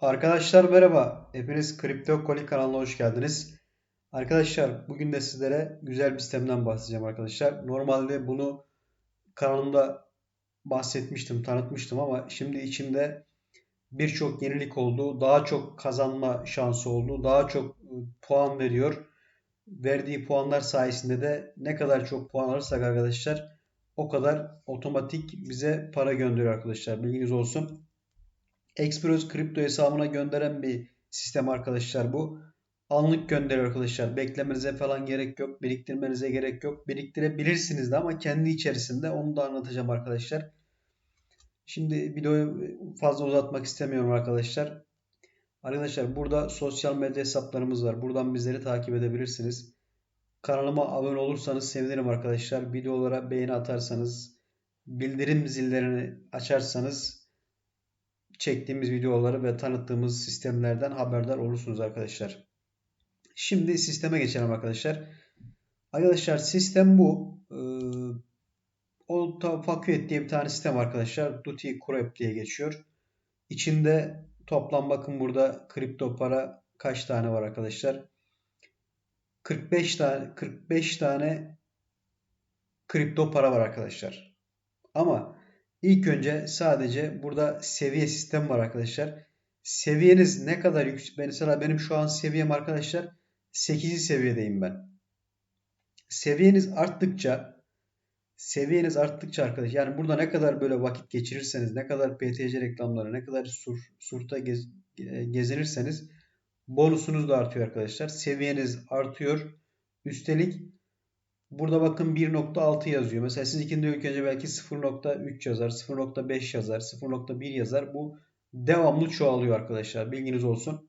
Arkadaşlar merhaba. Hepiniz Kripto Koli kanalına hoş geldiniz. Arkadaşlar bugün de sizlere güzel bir sistemden bahsedeceğim arkadaşlar. Normalde bunu kanalımda bahsetmiştim, tanıtmıştım ama şimdi içinde birçok yenilik oldu. Daha çok kazanma şansı oldu. Daha çok e, puan veriyor. Verdiği puanlar sayesinde de ne kadar çok puan alırsak arkadaşlar o kadar otomatik bize para gönderiyor arkadaşlar. Bilginiz olsun. Express kripto hesabına gönderen bir sistem arkadaşlar bu. Anlık gönderiyor arkadaşlar. Beklemenize falan gerek yok. Biriktirmenize gerek yok. Biriktirebilirsiniz de ama kendi içerisinde onu da anlatacağım arkadaşlar. Şimdi videoyu fazla uzatmak istemiyorum arkadaşlar. Arkadaşlar burada sosyal medya hesaplarımız var. Buradan bizleri takip edebilirsiniz. Kanalıma abone olursanız sevinirim arkadaşlar. Videolara beğeni atarsanız, bildirim zillerini açarsanız çektiğimiz videoları ve tanıttığımız sistemlerden haberdar olursunuz arkadaşlar. Şimdi sisteme geçelim arkadaşlar. Arkadaşlar sistem bu. Ee, Fakuet diye bir tane sistem arkadaşlar. Duty Crop diye geçiyor. İçinde toplam bakın burada kripto para kaç tane var arkadaşlar? 45 tane 45 tane kripto para var arkadaşlar. Ama İlk önce sadece burada seviye sistem var arkadaşlar. Seviyeniz ne kadar yüksek? Mesela benim şu an seviyem arkadaşlar 8. seviyedeyim ben. Seviyeniz arttıkça seviyeniz arttıkça arkadaş yani burada ne kadar böyle vakit geçirirseniz ne kadar PTC reklamları ne kadar sur, surta gez, gezinirseniz bonusunuz da artıyor arkadaşlar. Seviyeniz artıyor. Üstelik Burada bakın 1.6 yazıyor. Mesela siz ikinci ilk önce belki 0.3 yazar, 0.5 yazar, 0.1 yazar. Bu devamlı çoğalıyor arkadaşlar. Bilginiz olsun.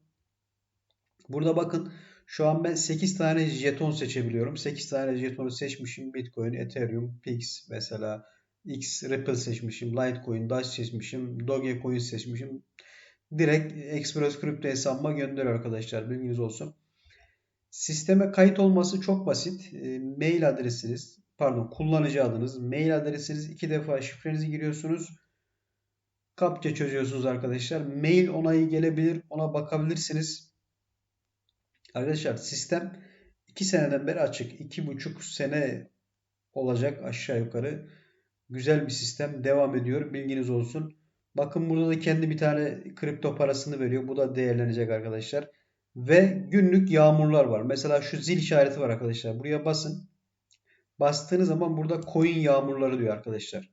Burada bakın şu an ben 8 tane jeton seçebiliyorum. 8 tane jetonu seçmişim. Bitcoin, Ethereum, Pix mesela X, Ripple seçmişim. Litecoin, Dash seçmişim. Dogecoin seçmişim. Direkt Express Crypto hesabıma gönderiyor arkadaşlar. Bilginiz olsun. Sisteme kayıt olması çok basit. E, mail adresiniz, pardon kullanıcı adınız, mail adresiniz iki defa şifrenizi giriyorsunuz. Kapça çözüyorsunuz arkadaşlar. Mail onayı gelebilir. Ona bakabilirsiniz. Arkadaşlar sistem 2 seneden beri açık. 2,5 sene olacak aşağı yukarı. Güzel bir sistem. Devam ediyor. Bilginiz olsun. Bakın burada da kendi bir tane kripto parasını veriyor. Bu da değerlenecek arkadaşlar. Ve günlük yağmurlar var. Mesela şu zil işareti var arkadaşlar. Buraya basın. Bastığınız zaman burada coin yağmurları diyor arkadaşlar.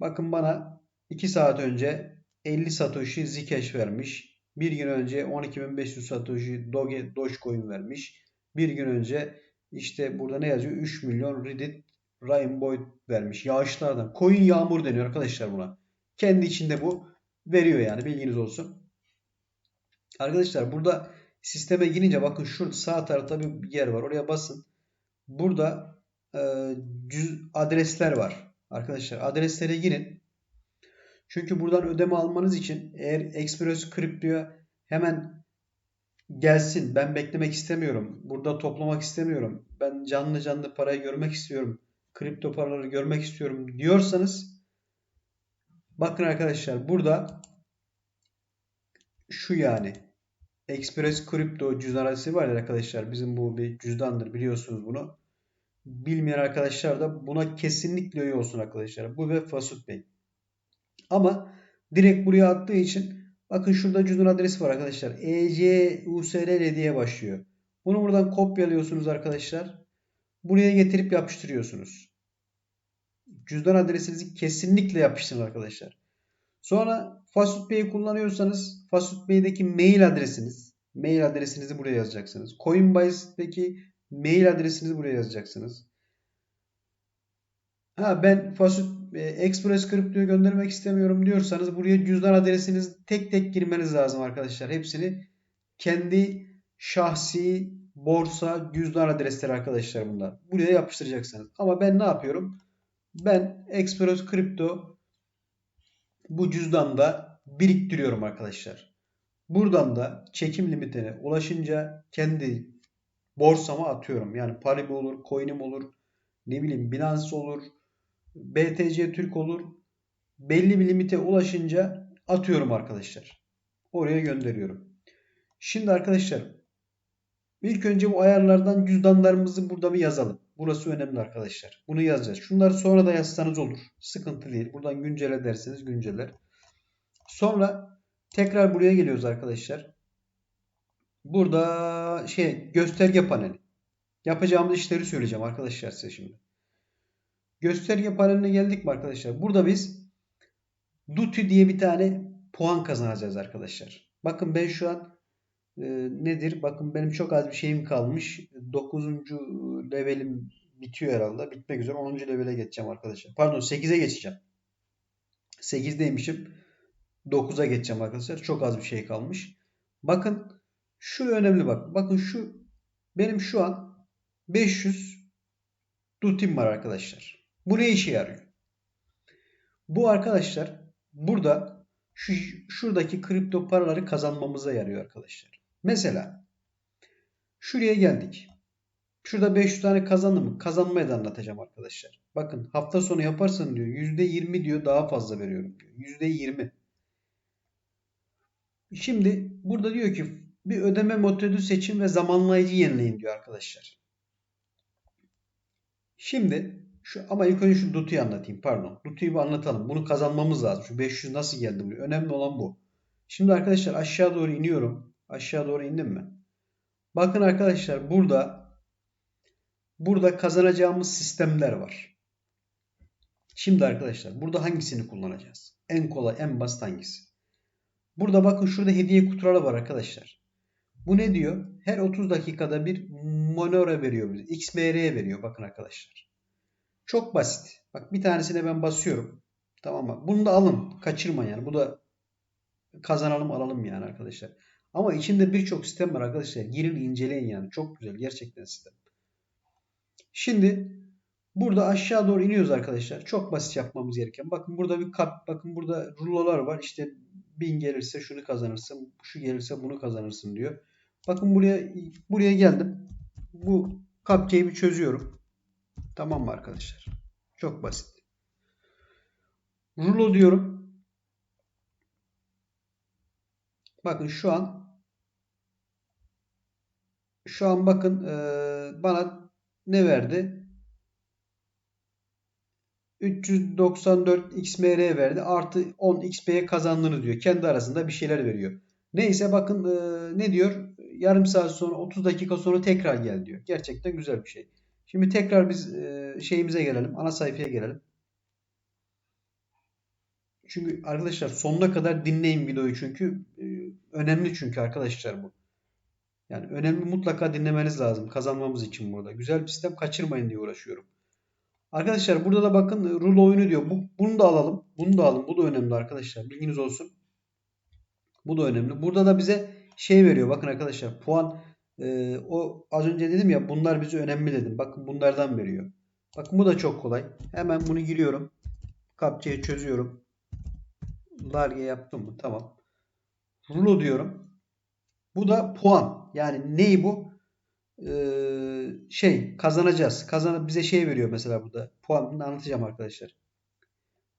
Bakın bana 2 saat önce 50 Satoshi Zcash vermiş. Bir gün önce 12.500 Satoshi Doge Dogecoin vermiş. Bir gün önce işte burada ne yazıyor? 3 milyon Reddit Rainbow vermiş. Yağışlardan. Coin yağmur deniyor arkadaşlar buna. Kendi içinde bu veriyor yani bilginiz olsun. Arkadaşlar burada Sisteme girince bakın şurada sağ tarafta bir yer var. Oraya basın. Burada e, cüz, adresler var. Arkadaşlar adreslere girin. Çünkü buradan ödeme almanız için eğer Express Crypto'ya hemen gelsin. Ben beklemek istemiyorum. Burada toplamak istemiyorum. Ben canlı canlı parayı görmek istiyorum. Kripto paraları görmek istiyorum diyorsanız bakın arkadaşlar burada şu yani Express Crypto cüzdan adresi var ya arkadaşlar. Bizim bu bir cüzdandır biliyorsunuz bunu. Bilmeyen arkadaşlar da buna kesinlikle üye olsun arkadaşlar. Bu ve Fasut Bey. Ama direkt buraya attığı için bakın şurada cüzdan adresi var arkadaşlar. ECUSRL diye başlıyor. Bunu buradan kopyalıyorsunuz arkadaşlar. Buraya getirip yapıştırıyorsunuz. Cüzdan adresinizi kesinlikle yapıştırın arkadaşlar. Sonra Fasut Bey'i kullanıyorsanız Fasut Bey'deki mail adresiniz, mail adresinizi buraya yazacaksınız. Coinbase'deki mail adresinizi buraya yazacaksınız. Ha ben Fasut e, Express Crypto'yu göndermek istemiyorum diyorsanız buraya cüzdan adresinizi tek tek girmeniz lazım arkadaşlar. Hepsini kendi şahsi borsa cüzdan adresleri arkadaşlar bunlar. Buraya yapıştıracaksınız. Ama ben ne yapıyorum? Ben Express Crypto bu cüzdanda biriktiriyorum arkadaşlar. Buradan da çekim limitine ulaşınca kendi borsama atıyorum. Yani Paribu olur, Coin'im olur, ne bileyim Binance olur, BTC Türk olur. Belli bir limite ulaşınca atıyorum arkadaşlar. Oraya gönderiyorum. Şimdi arkadaşlar ilk önce bu ayarlardan cüzdanlarımızı burada bir yazalım. Burası önemli arkadaşlar. Bunu yazacağız. Şunları sonra da yazsanız olur. Sıkıntı değil. Buradan güncele derseniz günceller. Sonra tekrar buraya geliyoruz arkadaşlar. Burada şey gösterge paneli. Yapacağımız işleri söyleyeceğim arkadaşlar size şimdi. Gösterge paneline geldik mi arkadaşlar? Burada biz Duty diye bir tane puan kazanacağız arkadaşlar. Bakın ben şu an e, nedir? Bakın benim çok az bir şeyim kalmış. 9. levelim bitiyor herhalde. Bitmek üzere 10. levele geçeceğim arkadaşlar. Pardon 8'e geçeceğim. 8'deymişim. 9'a geçeceğim arkadaşlar. Çok az bir şey kalmış. Bakın şu önemli bak. Bakın şu benim şu an 500 dutim var arkadaşlar. Bu ne işe yarıyor? Bu arkadaşlar burada şu şuradaki kripto paraları kazanmamıza yarıyor arkadaşlar. Mesela şuraya geldik. Şurada 500 tane kazandım? Kazanmayı da anlatacağım arkadaşlar. Bakın hafta sonu yaparsan diyor %20 diyor daha fazla veriyorum diyor. %20. Şimdi burada diyor ki bir ödeme metodu seçin ve zamanlayıcı yenileyin diyor arkadaşlar. Şimdi şu ama ilk önce şu Dutu'yu anlatayım. Pardon. Dutu'yu bir anlatalım. Bunu kazanmamız lazım. Şu 500 nasıl geldi? Önemli olan bu. Şimdi arkadaşlar aşağı doğru iniyorum. Aşağı doğru indim mi? Bakın arkadaşlar burada burada kazanacağımız sistemler var. Şimdi arkadaşlar burada hangisini kullanacağız? En kolay, en basit hangisi? Burada bakın şurada hediye kutuları var arkadaşlar. Bu ne diyor? Her 30 dakikada bir monora veriyor bize. XMR veriyor bakın arkadaşlar. Çok basit. Bak bir tanesine ben basıyorum. Tamam mı? Bunu da alın. Kaçırma yani. Bu da kazanalım alalım yani arkadaşlar. Ama içinde birçok sistem var arkadaşlar. Girin inceleyin yani. Çok güzel. Gerçekten sistem. Şimdi burada aşağı doğru iniyoruz arkadaşlar. Çok basit yapmamız gereken. Bakın burada bir kap. Bakın burada rulolar var. İşte 1000 gelirse şunu kazanırsın. Şu gelirse bunu kazanırsın diyor. Bakın buraya buraya geldim. Bu cupcake'i çözüyorum. Tamam mı arkadaşlar? Çok basit. Rulo diyorum. Bakın şu an şu an bakın bana ne verdi? 394 XMR verdi. Artı 10 XP'ye kazandığını diyor. Kendi arasında bir şeyler veriyor. Neyse bakın ne diyor? yarım saat sonra 30 dakika sonra tekrar gel diyor. Gerçekten güzel bir şey. Şimdi tekrar biz e, şeyimize gelelim. Ana sayfaya gelelim. Çünkü arkadaşlar sonuna kadar dinleyin videoyu çünkü e, önemli çünkü arkadaşlar bu. Yani önemli mutlaka dinlemeniz lazım kazanmamız için burada. Güzel bir sistem kaçırmayın diye uğraşıyorum. Arkadaşlar burada da bakın rule oyunu diyor. Bu, bunu da alalım. Bunu da alın. Bu da önemli arkadaşlar. Bilginiz olsun. Bu da önemli. Burada da bize şey veriyor. Bakın arkadaşlar puan e, o az önce dedim ya bunlar bize önemli dedim. Bakın bunlardan veriyor. Bakın bu da çok kolay. Hemen bunu giriyorum. Kapçayı çözüyorum. Large yaptım mı? Tamam. Rulo diyorum. Bu da puan. Yani neyi bu? Ee, şey kazanacağız. Kazan bize şey veriyor mesela burada. Puanını anlatacağım arkadaşlar.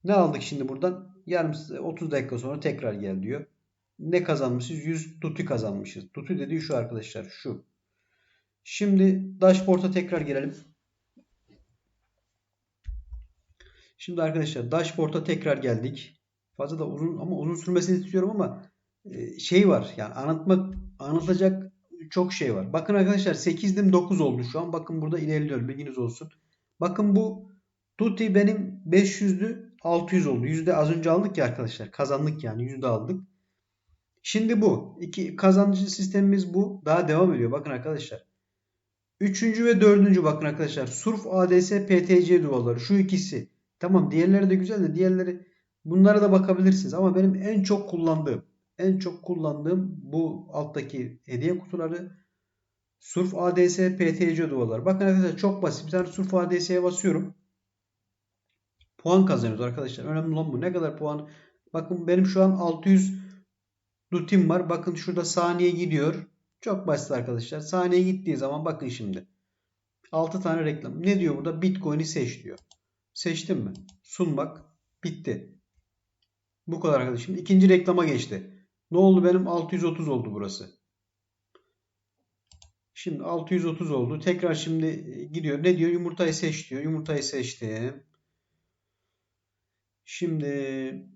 Ne aldık şimdi buradan? Yarım 30 dakika sonra tekrar gel diyor ne kazanmışız? 100 tutu kazanmışız. Tutu dediği şu arkadaşlar. Şu. Şimdi dashboard'a tekrar gelelim. Şimdi arkadaşlar dashboard'a tekrar geldik. Fazla da uzun ama uzun sürmesini istiyorum ama şey var. Yani anlatmak anlatacak çok şey var. Bakın arkadaşlar 8'dim 9 oldu şu an. Bakın burada ilerliyor. Bilginiz olsun. Bakın bu Tuti benim 500'lü 600 oldu. Yüzde az önce aldık ya arkadaşlar. Kazandık yani. Yüzde aldık. Şimdi bu. iki kazancı sistemimiz bu. Daha devam ediyor. Bakın arkadaşlar. Üçüncü ve dördüncü bakın arkadaşlar. Surf ADS PTC duaları. Şu ikisi. Tamam diğerleri de güzel de diğerleri bunlara da bakabilirsiniz. Ama benim en çok kullandığım en çok kullandığım bu alttaki hediye kutuları Surf ADS PTC duaları. Bakın arkadaşlar çok basit. Bir tane Surf ADS'ye basıyorum. Puan kazanıyoruz arkadaşlar. Önemli olan bu. Ne kadar puan? Bakın benim şu an 600 rutin var. Bakın şurada saniye gidiyor. Çok basit arkadaşlar. Saniye gittiği zaman bakın şimdi. 6 tane reklam. Ne diyor burada? Bitcoin'i seç diyor. Seçtim mi? Sunmak. Bitti. Bu kadar arkadaşlar. Şimdi ikinci reklama geçti. Ne oldu benim? 630 oldu burası. Şimdi 630 oldu. Tekrar şimdi e, gidiyor. Ne diyor? Yumurtayı seç diyor. Yumurtayı seçtim. Şimdi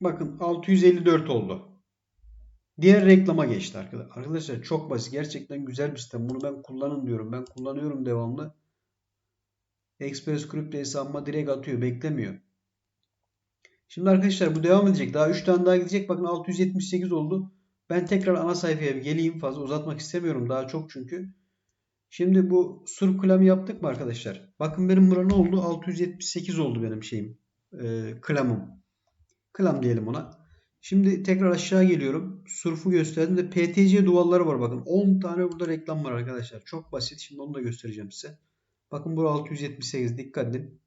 bakın 654 oldu. Diğer reklama geçti arkadaşlar. Arkadaşlar çok basit. Gerçekten güzel bir sistem. Bunu ben kullanın diyorum. Ben kullanıyorum devamlı. Express Script hesabıma direkt atıyor. Beklemiyor. Şimdi arkadaşlar bu devam edecek. Daha 3 tane daha gidecek. Bakın 678 oldu. Ben tekrar ana sayfaya bir geleyim. Fazla uzatmak istemiyorum. Daha çok çünkü. Şimdi bu sur klamı yaptık mı arkadaşlar? Bakın benim burada ne oldu? 678 oldu benim şeyim. E, klamım. Klam diyelim ona. Şimdi tekrar aşağı geliyorum. Surf'u gösterdim de PTC duvarları var bakın. 10 tane burada reklam var arkadaşlar. Çok basit. Şimdi onu da göstereceğim size. Bakın bu 678. Dikkat edin.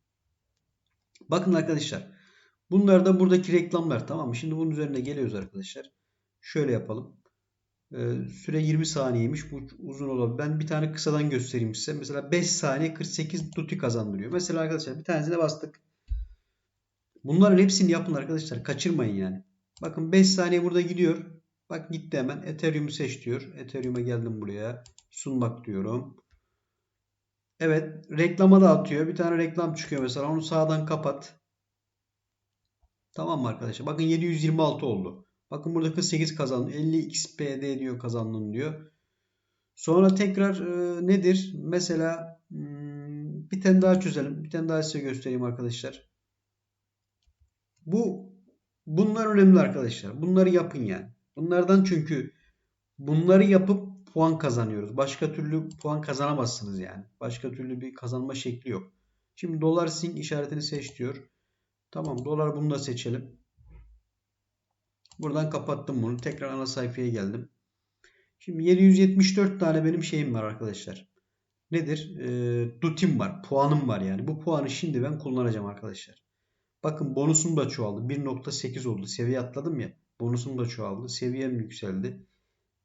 Bakın arkadaşlar. Bunlar da buradaki reklamlar tamam mı? Şimdi bunun üzerine geliyoruz arkadaşlar. Şöyle yapalım. Ee, süre 20 saniyeymiş. Bu uzun olabilir. Ben bir tane kısadan göstereyim size. Mesela 5 saniye 48 tuti kazandırıyor. Mesela arkadaşlar bir tanesine bastık. Bunların hepsini yapın arkadaşlar. Kaçırmayın yani. Bakın 5 saniye burada gidiyor. Bak gitti hemen. Ethereum'u seç diyor. Ethereum'a geldim buraya. Sunmak diyorum. Evet. Reklama da atıyor. Bir tane reklam çıkıyor mesela. Onu sağdan kapat. Tamam mı arkadaşlar? Bakın 726 oldu. Bakın burada 48 kazandım. 50 XPD diyor kazandım diyor. Sonra tekrar e, nedir? Mesela hmm, bir tane daha çözelim. Bir tane daha size göstereyim arkadaşlar. Bu bunlar önemli arkadaşlar. Bunları yapın yani. Bunlardan çünkü bunları yapıp puan kazanıyoruz. Başka türlü puan kazanamazsınız yani. Başka türlü bir kazanma şekli yok. Şimdi dolar sing işaretini seç diyor. Tamam dolar bunu da seçelim. Buradan kapattım bunu. Tekrar ana sayfaya geldim. Şimdi 774 tane benim şeyim var arkadaşlar. Nedir? E, dutim var. Puanım var yani. Bu puanı şimdi ben kullanacağım arkadaşlar. Bakın bonusum da çoğaldı. 1.8 oldu. Seviye atladım ya. Bonusum da çoğaldı. Seviyem yükseldi.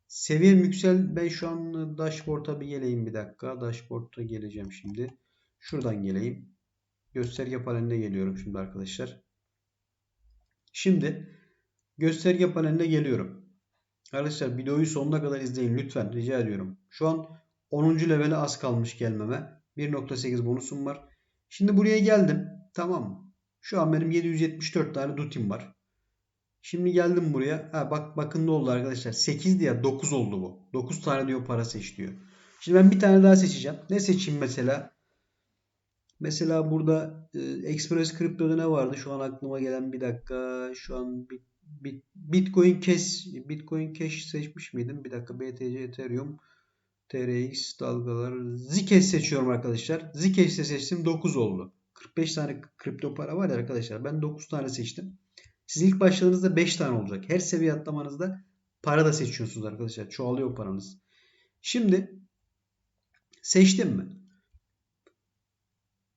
Seviyem yüksel. Ben şu an dashboard'a bir geleyim bir dakika. Dashboard'a geleceğim şimdi. Şuradan geleyim. Gösterge paneline geliyorum şimdi arkadaşlar. Şimdi gösterge paneline geliyorum. Arkadaşlar videoyu sonuna kadar izleyin lütfen rica ediyorum. Şu an 10. levele az kalmış gelmeme. 1.8 bonusum var. Şimdi buraya geldim. Tamam mı? Şu an benim 774 tane dutim var. Şimdi geldim buraya. Ha, bak bakın ne oldu arkadaşlar. 8 diye 9 oldu bu. 9 tane diyor para seç diyor. Şimdi ben bir tane daha seçeceğim. Ne seçeyim mesela? Mesela burada e, Express Crypto'da ne vardı? Şu an aklıma gelen bir dakika. Şu an bit, bit, Bitcoin Cash Bitcoin Cash seçmiş miydim? Bir dakika BTC Ethereum TRX dalgalar Zcash seçiyorum arkadaşlar. Zcash'te seçtim 9 oldu. 45 tane kripto para var ya arkadaşlar. Ben 9 tane seçtim. Siz ilk başladığınızda 5 tane olacak. Her seviye atlamanızda para da seçiyorsunuz arkadaşlar. Çoğalıyor paranız. Şimdi seçtim mi?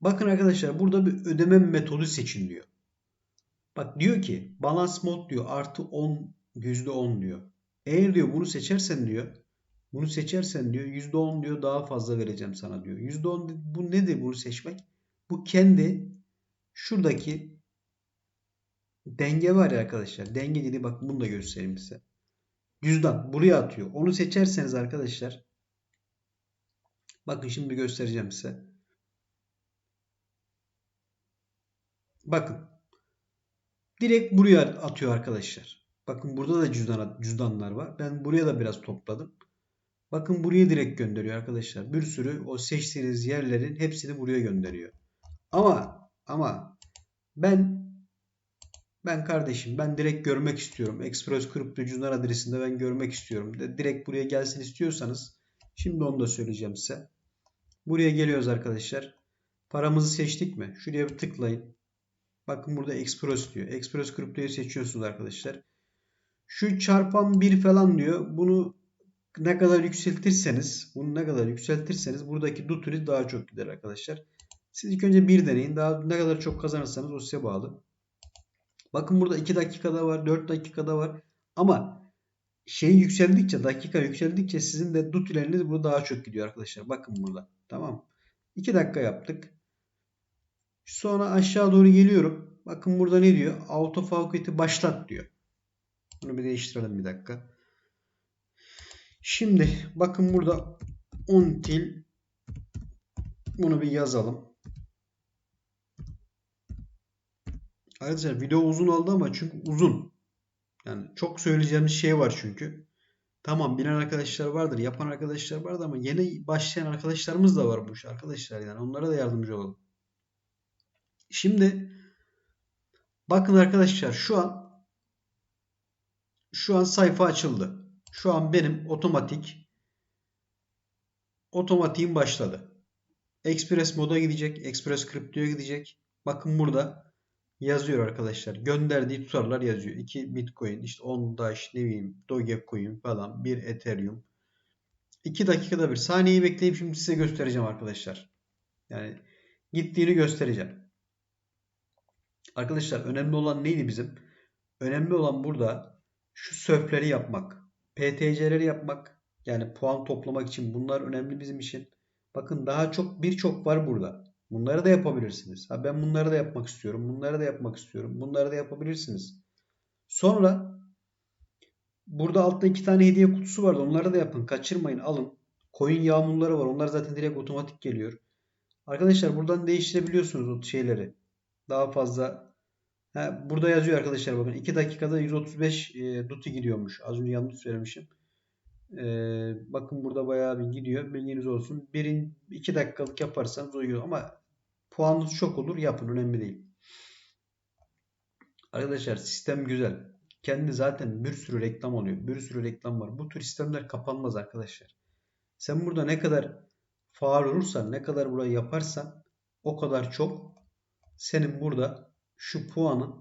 Bakın arkadaşlar burada bir ödeme metodu seçin diyor. Bak diyor ki balance mode diyor artı 10 %10 diyor. Eğer diyor bunu seçersen diyor bunu seçersen diyor %10 diyor daha fazla vereceğim sana diyor. %10 bu nedir bunu seçmek? Bu kendi şuradaki denge var ya arkadaşlar. Denge dedi bak bunu da göstereyim size. Cüzdan buraya atıyor. Onu seçerseniz arkadaşlar bakın şimdi göstereceğim size. Bakın. Direkt buraya atıyor arkadaşlar. Bakın burada da cüzdan, cüzdanlar var. Ben buraya da biraz topladım. Bakın buraya direkt gönderiyor arkadaşlar. Bir sürü o seçtiğiniz yerlerin hepsini buraya gönderiyor. Ama ama ben ben kardeşim ben direkt görmek istiyorum. Express Crypto cüzdan adresinde ben görmek istiyorum. Direkt buraya gelsin istiyorsanız şimdi onu da söyleyeceğim size. Buraya geliyoruz arkadaşlar. Paramızı seçtik mi? Şuraya bir tıklayın. Bakın burada Express diyor. Express Crypto'yu seçiyorsunuz arkadaşlar. Şu çarpan 1 falan diyor. Bunu ne kadar yükseltirseniz, bunu ne kadar yükseltirseniz buradaki duturi daha çok gider arkadaşlar. Siz ilk önce bir deneyin. Daha ne kadar çok kazanırsanız o size bağlı. Bakın burada 2 dakikada var, 4 dakikada var. Ama şey yükseldikçe, dakika yükseldikçe sizin de dutileriniz burada daha çok gidiyor arkadaşlar. Bakın burada. Tamam. 2 dakika yaptık. Sonra aşağı doğru geliyorum. Bakın burada ne diyor? Auto Faucet'i başlat diyor. Bunu bir değiştirelim bir dakika. Şimdi bakın burada until bunu bir yazalım. Arkadaşlar video uzun oldu ama çünkü uzun. Yani çok söyleyeceğimiz şey var çünkü. Tamam bilen arkadaşlar vardır, yapan arkadaşlar vardır ama yeni başlayan arkadaşlarımız da var bu iş arkadaşlar yani onlara da yardımcı olalım. Şimdi bakın arkadaşlar şu an şu an sayfa açıldı. Şu an benim otomatik otomatiğim başladı. Express moda gidecek. Express Crypto'ya gidecek. Bakın burada yazıyor arkadaşlar. Gönderdiği tutarlar yazıyor. 2 Bitcoin, işte 10 Dash, ne bileyim Dogecoin falan, 1 Ethereum. 2 dakikada bir saniyeyi bekleyip şimdi size göstereceğim arkadaşlar. Yani gittiğini göstereceğim. Arkadaşlar önemli olan neydi bizim? Önemli olan burada şu sörfleri yapmak. PTC'leri yapmak. Yani puan toplamak için bunlar önemli bizim için. Bakın daha çok birçok var burada. Bunları da yapabilirsiniz. Ha ben bunları da yapmak istiyorum. Bunları da yapmak istiyorum. Bunları da yapabilirsiniz. Sonra burada altta iki tane hediye kutusu vardı. Onları da yapın. Kaçırmayın. Alın. Coin yağmurları var. Onlar zaten direkt otomatik geliyor. Arkadaşlar buradan değiştirebiliyorsunuz o şeyleri. Daha fazla. Ha, burada yazıyor arkadaşlar bakın. 2 dakikada 135 e, duty gidiyormuş. Az önce yanlış söylemişim. E, bakın burada bayağı bir gidiyor. Bilginiz olsun. 1 2 dakikalık yaparsanız uyuyor. Ama puanınız çok olur. Yapın. Önemli değil. Arkadaşlar sistem güzel. Kendi zaten bir sürü reklam oluyor. Bir sürü reklam var. Bu tür sistemler kapanmaz arkadaşlar. Sen burada ne kadar faal olursan, ne kadar burayı yaparsan o kadar çok senin burada şu puanın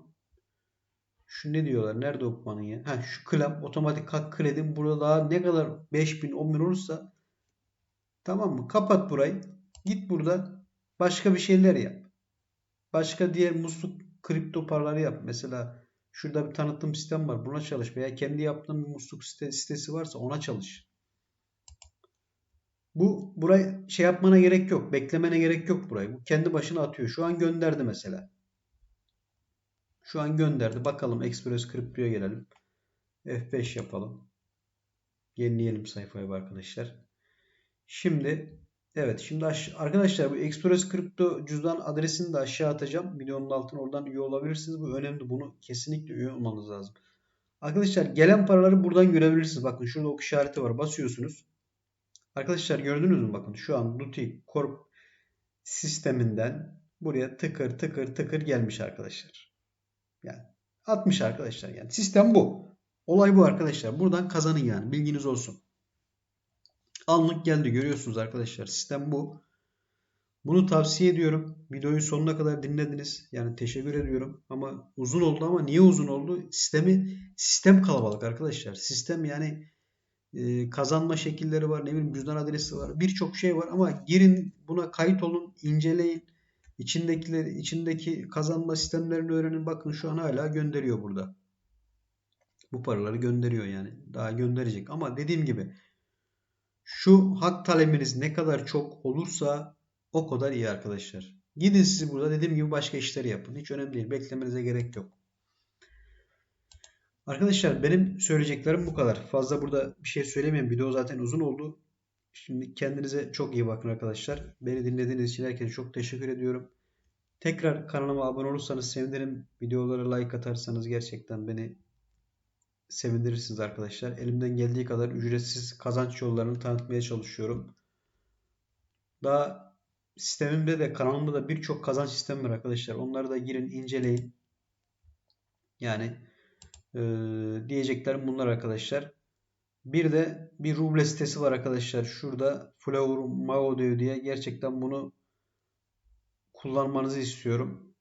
şu ne diyorlar? Nerede o puanın ya? Ha şu klap otomatik hak kredin burada daha ne kadar 5000 10000 olursa tamam mı? Kapat burayı. Git burada başka bir şeyler yap. Başka diğer musluk kripto paraları yap. Mesela şurada bir tanıtım sistem var. Buna çalış veya kendi yaptığın bir musluk sitesi varsa ona çalış. Bu burayı şey yapmana gerek yok. Beklemene gerek yok burayı. Bu kendi başına atıyor. Şu an gönderdi mesela. Şu an gönderdi. Bakalım Express Crypto'ya gelelim. F5 yapalım. Yenileyelim sayfayı arkadaşlar. Şimdi evet şimdi arkadaşlar bu Express Crypto cüzdan adresini de aşağı atacağım. Videonun altına oradan üye olabilirsiniz. Bu önemli. Bunu kesinlikle üye olmanız lazım. Arkadaşlar gelen paraları buradan görebilirsiniz. Bakın şurada ok işareti var. Basıyorsunuz. Arkadaşlar gördünüz mü? Bakın şu an Duty Corp sisteminden buraya tıkır tıkır tıkır gelmiş arkadaşlar. Yani 60 arkadaşlar yani. Sistem bu. Olay bu arkadaşlar. Buradan kazanın yani. Bilginiz olsun. Anlık geldi. Görüyorsunuz arkadaşlar. Sistem bu. Bunu tavsiye ediyorum. Videoyu sonuna kadar dinlediniz. Yani teşekkür ediyorum. Ama uzun oldu ama niye uzun oldu? Sistemi sistem kalabalık arkadaşlar. Sistem yani e, kazanma şekilleri var. Ne bileyim cüzdan adresi var. Birçok şey var ama girin buna kayıt olun, inceleyin. İçindekileri, içindeki kazanma sistemlerini öğrenin. Bakın şu an hala gönderiyor burada. Bu paraları gönderiyor yani. Daha gönderecek. Ama dediğim gibi şu hak talebiniz ne kadar çok olursa o kadar iyi arkadaşlar. Gidin siz burada dediğim gibi başka işleri yapın. Hiç önemli değil. Beklemenize gerek yok. Arkadaşlar benim söyleyeceklerim bu kadar. Fazla burada bir şey söylemeyeyim. Video zaten uzun oldu. Şimdi kendinize çok iyi bakın arkadaşlar. Beni dinlediğiniz için herkese çok teşekkür ediyorum. Tekrar kanalıma abone olursanız sevinirim. Videolara like atarsanız gerçekten beni sevindirirsiniz arkadaşlar. Elimden geldiği kadar ücretsiz kazanç yollarını tanıtmaya çalışıyorum. Daha sistemimde de kanalımda da birçok kazanç sistemi var arkadaşlar. Onları da girin inceleyin. Yani e, diyeceklerim bunlar arkadaşlar. Bir de bir ruble sitesi var arkadaşlar. Şurada Flower Mao diye gerçekten bunu kullanmanızı istiyorum.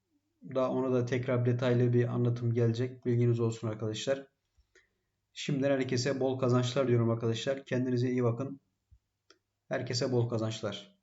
Daha ona da tekrar detaylı bir anlatım gelecek. Bilginiz olsun arkadaşlar. Şimdiden herkese bol kazançlar diyorum arkadaşlar. Kendinize iyi bakın. Herkese bol kazançlar.